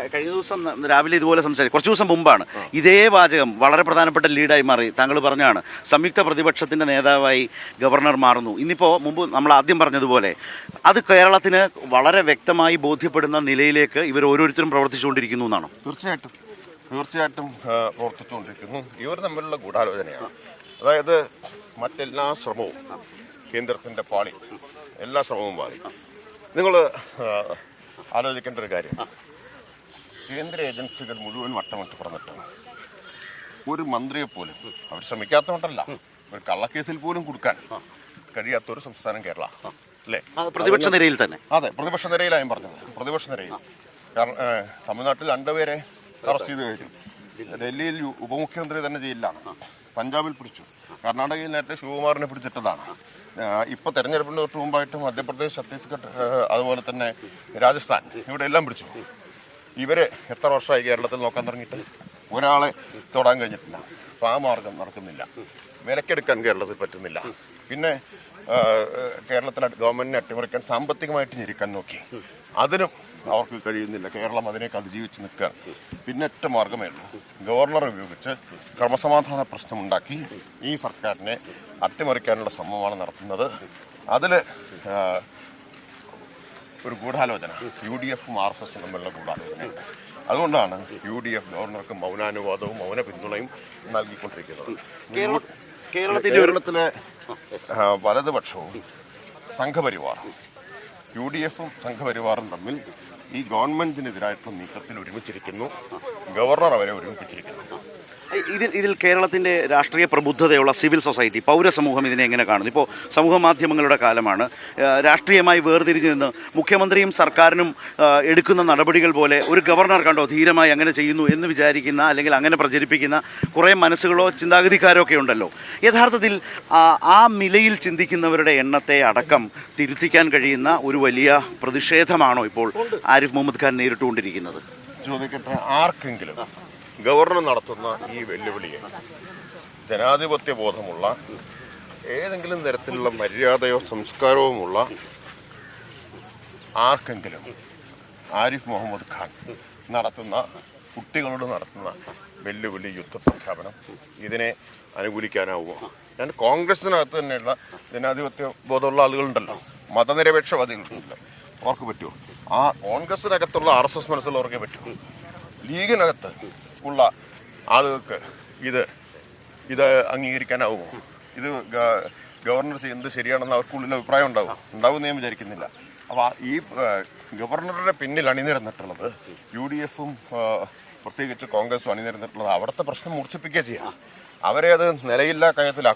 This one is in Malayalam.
കഴിഞ്ഞ ദിവസം രാവിലെ ഇതുപോലെ സംസാരിച്ചു. കുറച്ച് ദിവസം മുമ്പാണ്. ഇതേ വാചകം വളരെ പ്രധാനപ്പെട്ട ലീഡായി മാറി. താങ്കൾ പറഞ്ഞാണ് സംയുക്ത പ്രതിപക്ഷത്തിന്റെ നേതാവായി ഗവർണർ മാറുന്നു. ഇന്നിപ്പോൾ മുമ്പ് നമ്മൾ ആദ്യം പറഞ്ഞതുപോലെ അത് കേരളത്തിന് വളരെ വ്യക്തമായി ബോധ്യപ്പെടുന്ന നിലയിലേക്ക് ഇവർ ഓരോരുത്തരും പ്രവർത്തിച്ചുകൊണ്ടിരിക്കുന്നു എന്നാണ്? തീർച്ചയായിട്ടും. തീർച്ചയായിട്ടും പ്രവർത്തിച്ചുകൊണ്ടിരിക്കുന്നു. ഇവർ തമ്മിലുള്ള ഗൂഢാലോചനയാണ്. അതായത് മറ്റെല്ലാ ശ്രമവും കേന്ദ്രത്തിന്റെ പാളി എല്ലാ ശ്രമവും പാളി. നിങ്ങൾ ആലോചിക്കേണ്ട ഒരു കാര്യം. കേന്ദ്ര ഏജൻസികൾ മുഴുവൻ വട്ടമിട്ട് പറഞ്ഞിട്ടാണ്. ഒരു മന്ത്രിയെ പോലും അവർ ശ്രമിക്കാത്തതുകൊണ്ടല്ല ഒരു കള്ളക്കേസിൽ പോലും കൊടുക്കാൻ കഴിയാത്ത ഒരു സംസ്ഥാനം കേരള അല്ലേ? പ്രതിപക്ഷ നിരയിൽ തന്നെ. അതെ പ്രതിപക്ഷ നിരയിലായും പറഞ്ഞത്. പ്രതിപക്ഷ നിരയിൽ. കാരണം തമിഴ്നാട്ടിൽ രണ്ടുപേരെ അറസ്റ്റ് ചെയ്ത് കഴിഞ്ഞു ഡൽഹിയിൽ ഉപമുഖ്യമന്ത്രി തന്നെ ജയിലിലാണ്. പഞ്ചാബിൽ പിടിച്ചു. കർണാടകയിൽ നേരത്തെ ശിവകുമാറിനെ പിടിച്ചിട്ടതാണ്. ഇപ്പോൾ ഇപ്പൊ തെരഞ്ഞെടുപ്പിന് തൊട്ട് മുമ്പായിട്ട് മധ്യപ്രദേശ് ഛത്തീസ്ഗഡ് അതുപോലെ തന്നെ രാജസ്ഥാൻ ഇവിടെ എല്ലാം പിടിച്ചു. ഇവർ എത്ര വർഷമായി കേരളത്തിൽ നോക്കാൻ തുടങ്ങിയിട്ട്? ഒരാളെ തൊടാൻ കഴിഞ്ഞിട്ടില്ല. അപ്പോൾ ആ മാർഗം നടക്കുന്നില്ല. വിലക്കെടുക്കാൻ കേരളത്തിൽ പറ്റുന്നില്ല. പിന്നെ കേരളത്തിലെ ഗവൺമെന്റിനെ അട്ടിമറിക്കാൻ സാമ്പത്തികമായിട്ട് ഞെരുക്കാൻ നോക്കി. അതിനും അവർക്ക് കഴിയുന്നില്ല. കേരളം അതിനേക്ക് അതിജീവിച്ച് നിൽക്കുക. പിന്നെ ഒറ്റ മാർഗമേ ഉള്ളൂ. ഗവർണർ ഉപയോഗിച്ച് ക്രമസമാധാന പ്രശ്നമുണ്ടാക്കി ഈ സർക്കാരിനെ അട്ടിമറിക്കാനുള്ള ശ്രമമാണ് നടത്തുന്നത്. അതിൽ ഒരു ഗൂഢാലോചന. യു ഡി എഫും ആർ എസ് എസും തമ്മിലുള്ള ഗൂഢാലോചനയുണ്ട് അതുകൊണ്ടാണ് യു ഡി എഫ് ഗവർണർക്ക് മൗനാനുവാദവും മൗന പിന്തുണയും നൽകിക്കൊണ്ടിരിക്കുന്നത്. കേരളത്തിലെ വലതുപക്ഷവും സംഘപരിവാർ യു ഡി എഫും സംഘപരിവാറും തമ്മിൽ ഈ ഗവൺമെന്റിനെതിരായിട്ടുള്ള നീക്കത്തിൽ ഒരുമിച്ചിരിക്കുന്നു. ഗവർണർ അവരെ ഒരുമിപ്പിച്ചിരിക്കുന്നു. ഇതിൽ ഇതിൽ കേരളത്തിന്റെ രാഷ്ട്രീയ പ്രബുദ്ധതയുള്ള സിവിൽ സൊസൈറ്റി പൗരസമൂഹം ഇതിനെ എങ്ങനെ കാണുന്നു? ഇപ്പോൾ സമൂഹ മാധ്യമങ്ങളുടെ കാലമാണ്. രാഷ്ട്രീയമായി വേർതിരിഞ്ഞു നിന്ന് മുഖ്യമന്ത്രിയും സർക്കാരിനും എടുക്കുന്ന നടപടികൾ പോലെ ഒരു ഗവർണർ കണ്ടോ ധീരമായി അങ്ങനെ ചെയ്യുന്നു എന്ന് വിചാരിക്കുന്ന അല്ലെങ്കിൽ അങ്ങനെ പ്രചരിപ്പിക്കുന്ന കുറേ മനസ്സുകളോ ചിന്താഗതിക്കാരോ ഒക്കെ ഉണ്ടല്ലോ. യഥാർത്ഥത്തിൽ ആ- ആ നിലയിൽ ചിന്തിക്കുന്നവരുടെ എണ്ണത്തെ അടക്കം തിരുത്തിക്കാൻ കഴിയുന്ന ഒരു വലിയ പ്രതിഷേധമാണോ ഇപ്പോൾ ആരിഫ് മുഹമ്മദ് ഖാൻ നേരിട്ടുകൊണ്ടിരിക്കുന്നത്? ചോദിക്കട്ടെ ആർക്കെങ്കിലും? ഗവർണർ നടത്തുന്ന ഈ വെല്ലുവിളിയെ ജനാധിപത്യ ബോധമുള്ള ഏതെങ്കിലും തരത്തിലുള്ള മര്യാദയോ സംസ്കാരവുമുള്ള ആർക്കെങ്കിലും ആരിഫ് മുഹമ്മദ് ഖാൻ നടത്തുന്ന കുട്ടികളോട് നടത്തുന്ന വെല്ലുവിളി യുദ്ധ പ്രഖ്യാപനം ഇതിനെ അനുകൂലിക്കാനാവുമോ? ഞാൻ കോൺഗ്രസിനകത്ത് തന്നെയുള്ള ജനാധിപത്യ ബോധമുള്ള ആളുകളുണ്ടല്ലോ. മതനിരപേക്ഷവാദികളുണ്ടല്ലോ. അവർക്ക് പറ്റുമോ? ആ കോൺഗ്രസിനകത്തുള്ള ആർ എസ് എസ് മനസ്സിലുള്ളവർക്കേ പറ്റുമോ? ലീഗിനകത്ത് ഉള്ള ആളുകൾക്ക് ഇത് ഇത് അംഗീകരിക്കാനാവുമോ? ഇത് ഗവർണർ ചെയ്യുന്നത് ശരിയാണെന്ന് അവർക്കുള്ളിൽ അഭിപ്രായം ഉണ്ടാവും. ഉണ്ടാവും ഞാൻ വിചാരിക്കുന്നില്ല. അപ്പോൾ ഈ ഗവർണറുടെ പിന്നിൽ അണിനിരന്നിട്ടുള്ളത് യു ഡി എഫും പ്രത്യേകിച്ച് കോൺഗ്രസും അണിനിരന്നിട്ടുള്ളത് അവിടുത്തെ പ്രശ്നം മൂർച്ഛിപ്പിക്കുക ചെയ്യാം. അവരെ അത് നിലയില്ലാ കയത്തിലാക്കും